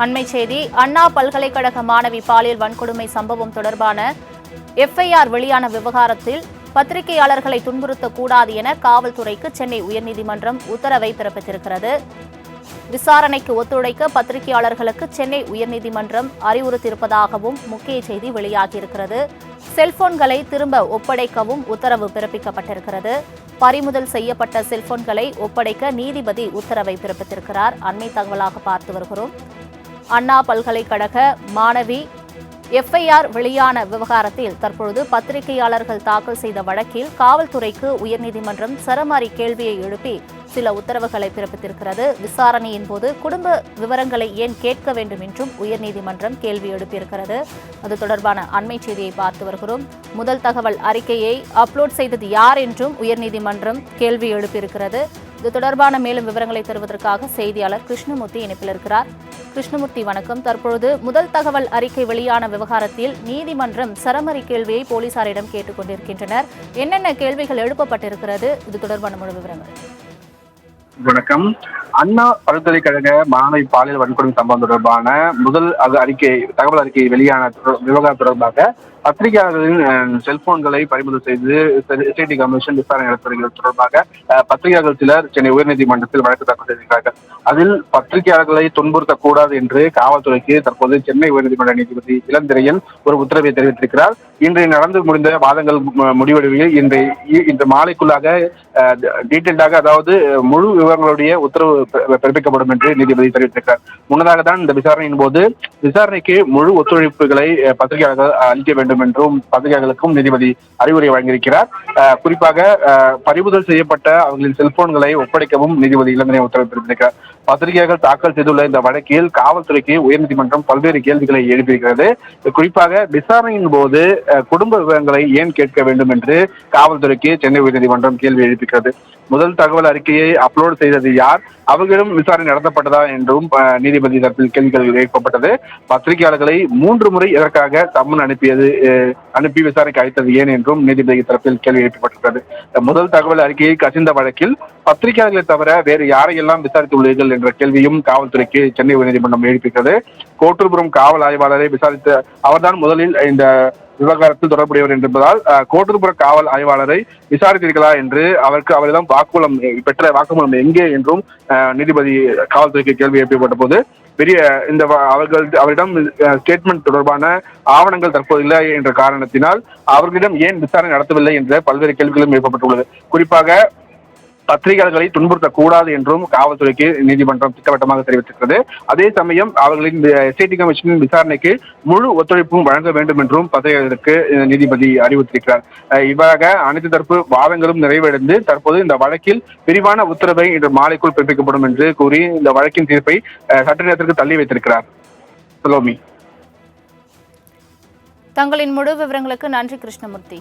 அண்மை செய்தி அண்ணா பல்கலைக்கழக மாணவி பாலியல் வன்கொடுமை சம்பவம் தொடர்பான எஃப்ஐஆர் வெளியான விவகாரத்தில் பத்திரிகையாளர்களை துன்புறுத்தக்கூடாது என காவல்துறைக்கு சென்னை உயர்நீதிமன்றம் உத்தரவை பிறப்பித்திருக்கிறது. விசாரணைக்கு ஒத்துழைக்க பத்திரிகையாளர்களுக்கு சென்னை உயர்நீதிமன்றம் அறிவுறுத்தியிருப்பதாகவும் முக்கிய செய்தி வெளியாகியிருக்கிறது. செல்போன்களை திரும்ப ஒப்படைக்கவும் உத்தரவு பிறப்பிக்கப்பட்டிருக்கிறது. பறிமுதல் செய்யப்பட்ட செல்போன்களை ஒப்படைக்க நீதிபதி உத்தரவை பிறப்பித்திருக்கிறார். அண்மை தகவலாக பார்த்து வருகிறோம். அண்ணா பல்கலைக்கழக மாணவி எஃப்ஐஆர் வெளியான விவகாரத்தில் தற்பொழுது பத்திரிகையாளர்கள் தாக்கல் செய்த வழக்கில் காவல்துறைக்கு உயர்நீதிமன்றம் சரமாரி கேள்வியை எழுப்பி சில உத்தரவுகளை பிறப்பித்திருக்கிறது. விசாரணையின் போது குடும்ப விவரங்களை ஏன் கேட்க வேண்டும் என்றும் உயர்நீதிமன்றம் கேள்வி எழுப்பியிருக்கிறது. அது தொடர்பான அண்மை செய்தியை பார்த்து வருகிறோம். முதல் தகவல் அறிக்கையை அப்லோட் செய்தது யார் என்றும் உயர்நீதிமன்றம் கேள்வி எழுப்பியிருக்கிறது. இது தொடர்பான மேலும் விவரங்களை தருவதற்காக செய்தியாளர் கிருஷ்ணமூர்த்தி இணைப்பில் இருக்கிறார். கிருஷ்ணமூர்த்தி வணக்கம். தற்பொழுது முதல் தகவல் அறிக்கை வெளியான விவகாரத்தில் நீதிமன்றம் சரமரி கேள்வியை போலீசாரிடம் கேட்டுக்கொண்டிருக்கின்றனர் என்னென்ன கேள்விகள் எழுப்பப்பட்டிருக்கிறது? இது தொடர்பான முழு விவரங்கள். வணக்கம். அண்ணா பல்கலைக்கழக மாணவி பாலியல் வன்கொடுமை சம்பவம் தொடர்பான முதல் அது அறிக்கை தகவல் அறிக்கை வெளியான விவகாரம் தொடர்பாக பத்திரிகையாளர்களின் செல்போன்களை பறிமுதல் செய்து எஸ்ஐடி கமிஷன் விசாரணை நடத்துகிறது தொடர்பாக பத்திரிகையாளர்கள் சிலர் சென்னை உயர்நீதிமன்றத்தில் வழக்கு தாக்கல் செய்திருக்கிறார்கள். அதில் பத்திரிகையாளர்களை துன்புறுத்தக்கூடாது என்று காவல்துறைக்கு தற்போது சென்னை உயர்நீதிமன்ற நீதிபதி இளந்திரையன் ஒரு உத்தரவை தெரிவித்திருக்கிறார். இன்று நடந்து முடிந்த வாதங்கள் மு- முடிவடைவில் இன்று இந்த மாலைக்குள்ளாக டீட்டெயில்டாக அதாவது முழு விவரங்களுடைய உத்தரவு பிறப்பிக்கப்படும் என்று நீதிபதி தெரிவித்திருக்கிறார். முன்னதாக தான் இந்த விசாரணையின் போது விசாரணைக்கு முழு ஒத்துழைப்புகளை பத்திரிகையாளர்கள் அளிக்க வேண்டும் என்றும் பத்திரிகையாளர்களுக்கும் நீதிபதி அறிவுரை வழங்கியிருக்கிறார். குறிப்பாக பறிமுதல் செய்யப்பட்ட அவர்களின் செல்போன்களை ஒப்படைக்கவும் நீதிபதி இளந்திரை உத்தரவு பிறப்பித்திருக்கிறார். பத்திரிகையாளர்கள் தாக்கல் செய்துள்ள இந்த வழக்கில் காவல்துறைக்கு உயர்நீதிமன்றம் பல்வேறு கேள்விகளை எழுப்பியிருக்கிறது. குறிப்பாக விசாரணையின் போது குடும்ப விவரங்களை ஏன் கேட்க வேண்டும் என்று காவல்துறைக்கு சென்னை உயர்நீதிமன்றம் கேள்வி எழுப்பிக்கிறது. முதல் தகவல் அறிக்கையை அப்லோட் செய்தது யார்? அவர்களும் விசாரணை நடத்தப்பட்டதா என்றும் நீதிபதி தரப்பில் கேள்விகள் எழுப்பப்பட்டது. பத்திரிகையாளர்களை மூன்று முறை இதற்காக சம்மன் அனுப்பியது அனுப்பி விசாரணைக்கு அழைத்தது ஏன் என்றும் நீதிபதி தரப்பில் கேள்வி எழுப்பப்பட்டிருக்கிறது. முதல் தகவல் அறிக்கையை கசிந்த வழக்கில் பத்திரிகையாளர்களை தவிர வேறு யாரையெல்லாம் விசாரித்துள்ளீர்கள் என்ற கேள்வியும் காவல்துறைக்கு சென்னை உயர்நீதிமன்றம் எழுப்பிக்கிறது. கோட்டூர்புரம் காவல் ஆய்வாளரை விசாரித்த அவர்தான் முதலில் இந்த விவகாரத்தில் தொடர்புடையவர் என்பதால் கோட்டூர்புற காவல் ஆய்வாளரை விசாரித்தீர்களா என்று அவருக்கு அவரிடம் வாக்குமூலம் பெற்ற வாக்குமூலம் எங்கே என்றும் அஹ், நீதிபதி காவல்துறைக்கு கேள்வி எழுப்பப்பட்ட போது பெரிய இந்த அவர்கள் அவரிடம் ஸ்டேட்மெண்ட் தொடர்பான ஆவணங்கள் தற்போது இல்லை என்ற காரணத்தினால் அவர்களிடம் ஏன் விசாரணை நடத்தவில்லை என்ற பல்வேறு கேள்விகளும் எழுப்பப்பட்டுள்ளது. குறிப்பாக பத்திரிகையாளர்களை துன்புறுத்தக்கூடாது என்றும் காவல்துறைக்கு நீதிமன்றம் திட்டவட்டமாக தெரிவித்திருக்கிறது. அதே சமயம் அவர்களின் எஸ்ஐடி கமிஷனின் விசாரணைக்கு முழு ஒத்துழைப்பும் வழங்க வேண்டும் என்றும் பத்திரிகையாளர்களுக்கு நீதிபதி அறிவுறுத்தியிருக்கிறார். இவ்வாறாக அனைத்து தரப்பு வாதங்களும் நிறைவடைந்து தற்போது இந்த வழக்கில் விரிவான உத்தரவை இன்று மாலைக்குள் பிறப்பிக்கப்படும் என்று கூறி இந்த வழக்கின் தீர்ப்பை அஹ், சற்று நேரத்திற்கு தள்ளி வைத்திருக்கிறார். சலோமி. தங்களின் முழு விவரங்களுக்கு நன்றி கிருஷ்ணமூர்த்தி.